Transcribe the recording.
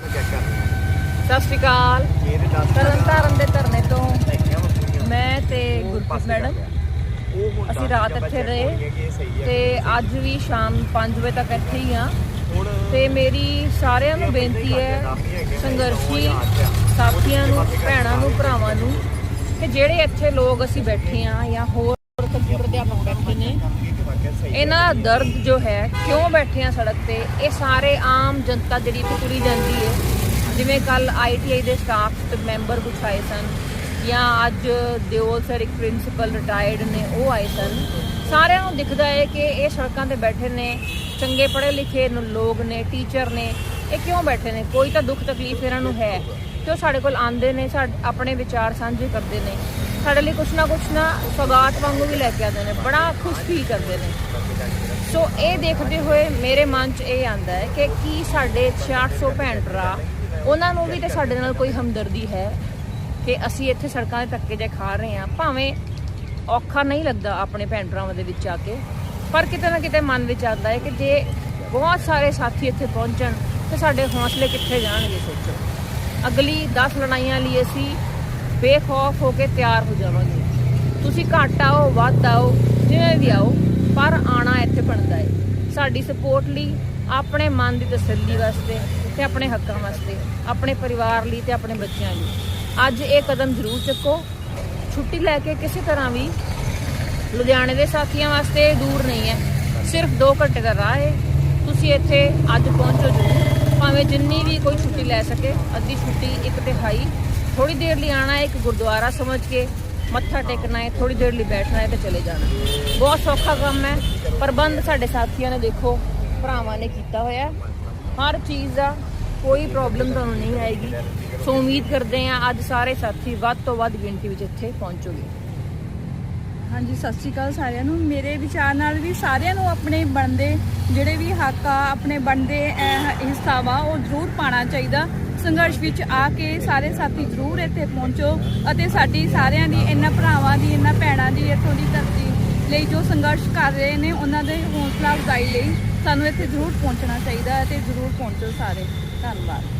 ਸਤਿ ਸ਼੍ਰੀ ਅਕਾਲ। ਤਰਨ ਤਾਰਨ ਦੇ ਧਰਨੇ ਤੋਂ ਮੈਂ ਤੇ ਗੁਰਪ੍ਰੀਤ ਮੈਡਮ, ਅਸੀਂ ਰਾਤ ਇੱਥੇ ਰਹੇ ਤੇ ਅੱਜ ਵੀ ਸ਼ਾਮ 5 ਵਜੇ ਤੱਕ ਇੱਥੇ ਹੀ ਆ ਤੇ ਮੇਰੀ ਸਾਰਿਆਂ ਨੂੰ ਬੇਨਤੀ ਹੈ ਸੰਘਰਸ਼ੀ ਸਾਥੀਆਂ ਨੂੰ, ਭੈਣਾਂ ਨੂੰ, ਭਰਾਵਾਂ ਨੂੰ ਕਿ ਜਿਹੜੇ ਇੱਥੇ ਲੋਕ ਅਸੀਂ ਬੈਠੇ ਆ ਜਾਂ ਹੋਰ ਅਧਿਆਪਕ ਬੈਠੇ ਨੇ। ਇਹਨਾਂ ਦਾ ਦਰਦ ਜੋ ਹੈ ਕਿਉਂ ਬੈਠੇ ਆ ਸੜਕ ਤੇ? ਇਹ ਸਾਰੇ ਆਮ ਜਨਤਾ ਜਿਹੜੀ ਇੱਥੇ ਤੁਰੀ ਜਾਂਦੀ ਹੈ ਜਿਵੇਂ ਕੱਲ ਆਈਟੀਆਈ ਦੇ ਸਟਾਫ ਤੇ ਮੈਂਬਰ ਕੁਛ ਆਏ ਸਨ ਜਾਂ ਅੱਜ ਦਿਓਲ ਸਰ ਇੱਕ ਪ੍ਰਿੰਸੀਪਲ ਰਿਟਾਇਰਡ ਨੇ ਉਹ ਆਏ ਸਨ। ਸਾਰਿਆਂ ਨੂੰ ਦਿਖਦਾ ਹੈ ਕਿ ਇਹ ਸੜਕਾਂ ਤੇ ਬੈਠੇ ਨੇ ਚੰਗੇ ਪੜ੍ਹੇ ਲਿਖੇ ਨ- ਲੋਕ ਨੇ ਟੀਚਰ ਨੇ। ਇਹ ਕਿਉਂ ਬੈਠੇ ਨੇ? ਕੋਈ ਤਾਂ ਦੁੱਖ ਤਕਲੀਫ ਇਹਨਾਂ ਨੂੰ ਹੈ। ਤੇ ਉਹ ਸਾਡੇ ਕੋਲ ਆਉਂਦੇ ਨੇ ਸਾਡੇ ਆਪਣੇ ਵਿਚਾਰ ਸਾਂਝੇ ਕਰਦੇ ਨੇ? ਸਾਡੇ ਲਈ ਕੁਛ ਨਾ ਕੁਛ ਨਾ ਸੌਗਾਤ ਵਾਂਗੂ ਵੀ ਲੈ ਕੇ ਆਉਂਦੇ ਨੇ, ਬੜਾ ਖੁਸ਼ ਫੀਲ ਕਰਦੇ ਨੇ। ਸੋ ਇਹ ਦੇਖਦੇ ਹੋਏ ਮੇਰੇ ਮਨ 'ਚ ਇਹ ਆਂਦਾ ਹੈ ਕਿ ਕੀ ਸਾਡੇ 600 ਭੈਣ ਭਰਾ, ਉਹਨਾਂ ਨੂੰ ਵੀ ਤੇ ਸਾਡੇ ਨਾਲ ਕੋਈ ਹਮਦਰਦੀ ਹੈ ਕਿ ਅਸੀਂ ਇੱਥੇ ਸੜਕਾਂ ਦੇ ਧੱਕੇ ਜੇ ਖਾ ਰਹੇ ਹਾਂ, ਭਾਵੇਂ ਔਖਾ ਨਹੀਂ ਲੱਗਦਾ ਆਪਣੇ ਭੈਣ ਭਰਾਵਾਂ ਦੇ ਵਿੱਚ ਆ ਕੇ। ਪਰ ਕਿਤੇ ਨਾ ਕਿਤੇ ਮਨ ਵਿੱਚ ਆਉਂਦਾ ਹੈ ਕਿ ਜੇ ਬਹੁਤ ਸਾਰੇ ਸਾਥੀ ਇੱਥੇ ਪਹੁੰਚਣ, ਤੇ ਸਾਡੇ ਹੌਸਲੇ ਕਿੱਥੇ ਜਾਣਗੇ? ਸੋਚੋ ਅਗਲੀ 10 ਲੜਾਈਆਂ ਲਈ ਅਸੀਂ ਬੇਖੌਫ ਹੋ ਕੇ ਤਿਆਰ ਹੋ ਜਾਵਾਂਗੇ। ਤੁਸੀਂ ਘੱਟ ਆਓ, ਵੱਧ ਆਓ, ਜਿਵੇਂ ਵੀ ਆਓ, ਪਰ ਆਣਾ ਇੱਥੇ ਬਣਦਾ ਹੈ ਸਾਡੀ ਸਪੋਰਟ ਲਈ, ਆਪਣੇ ਮਨ ਦੀ ਤਸੱਲੀ ਵਾਸਤੇ ਤੇ ਆਪਣੇ ਹੱਕਾਂ ਵਾਸਤੇ, ਆਪਣੇ ਪਰਿਵਾਰ ਲਈ ਤੇ ਆਪਣੇ ਬੱਚਿਆਂ ਲਈ। ਅੱਜ ਇਹ ਕਦਮ ਜ਼ਰੂਰ ਚੱਕੋ। ਛੁੱਟੀ ਲੈ ਕੇ ਕਿਸੇ ਤਰ੍ਹਾਂ ਵੀ ਲੁਧਿਆਣੇ ਦੇ ਸਾਥੀਆਂ ਵਾਸਤੇ ਦੂਰ ਨਹੀਂ ਹੈ। ਸਿਰਫ 2 ਘੰਟੇ ਦਾ ਰਾਹ ਹੈ ਤੁਸੀਂ ਇੱਥੇ ਅੱਜ ਪਹੁੰਚੋ ਜ਼ਰੂਰ। ਭਾਵੇਂ ਜਿੰਨੀ ਵੀ ਕੋਈ ਛੁੱਟੀ ਲੈ ਸਕੇ, ਅੱਧੀ ਛੁੱਟੀ ਇੱਕ ਤਿਹਾਈ ਥੋੜੀ ਦੇਰ ਲਈ ਆਣਾ ਹੈ ਇੱਕ ਗੁਰਦੁਆਰਾ ਸਮਝ ਕੇ ਮੱਥਾ ਟੇਕਣਾ ਹੈ ਥੋੜੀ ਦੇਰ ਲਈ ਬੈਠਣਾ ਹੈ ਤੇ ਚਲੇ ਜਾਣਾ ਬਹੁਤ ਸੌਖਾ ਕੰਮ ਹੈ ਪ੍ਰਬੰਧ ਸਾਡੇ ਸਾਥੀਆਂ ਨੇ ਦੇਖੋ ਭਰਾਵਾਂ ਨੇ ਕੀਤਾ ਹੋਇਆ ਹਰ ਚੀਜ਼ ਦਾ ਕੋਈ ਪ੍ਰੋਬਲਮ ਤੁਹਾਨੂੰ ਨਹੀਂ ਆਏਗੀ। ਸੋ ਉਮੀਦ ਕਰਦੇ ਹਾਂ ਅੱਜ ਸਾਰੇ ਸਾਥੀ ਵੱਧ ਤੋਂ ਵੱਧ ਗਿਣਤੀ ਵਿੱਚ ਇੱਥੇ ਪਹੁੰਚੋਗੇ। ਹਾਂਜੀ ਸਤਿ ਸ਼੍ਰੀ ਅਕਾਲ ਸਾਰਿਆਂ ਨੂੰ। ਮੇਰੇ ਵਿਚਾਰ ਨਾਲ ਵੀ ਸਾਰਿਆਂ ਨੂੰ ਆਪਣੇ ਬਣਦੇ ਜਿਹੜੇ ਵੀ ਹੱਕ ਆ ਆਪਣੇ ਬਣਦੇ ਅਹ, ਹਿੱਸਾ ਵਾ ਉਹ ਜ਼ਰੂਰ ਪਾਣਾ ਚਾਹੀਦਾ। ਸੰਘਰਸ਼ ਵਿੱਚ ਆ ਕੇ ਸਾਰੇ ਸਾਥੀ ਜ਼ਰੂਰ ਇੱਥੇ ਪਹੁੰਚੋ ਅਤੇ ਸਾਡੀ ਸਾਰਿਆਂ ਦੀ, ਇਹਨਾਂ ਭਰਾਵਾਂ ਦੀ, ਇਹਨਾਂ ਭੈਣਾਂ ਦੀ, ਇੱਥੋਂ ਦੀ ਧਰਤੀ ਲਈ ਜੋ ਸੰਘਰਸ਼ ਕਰ ਰਹੇ ਨੇ, ਉਹਨਾਂ ਦੇ ਹੌਸਲਾ ਅਫਜ਼ਾਈ ਲਈ ਸਾਨੂੰ ਇੱਥੇ ਜ਼ਰੂਰ ਪਹੁੰਚਣਾ ਚਾਹੀਦਾ ਹੈ ਤੇ ਜ਼ਰੂਰ ਪਹੁੰਚੋ ਸਾਰੇ। ਧੰਨਵਾਦ।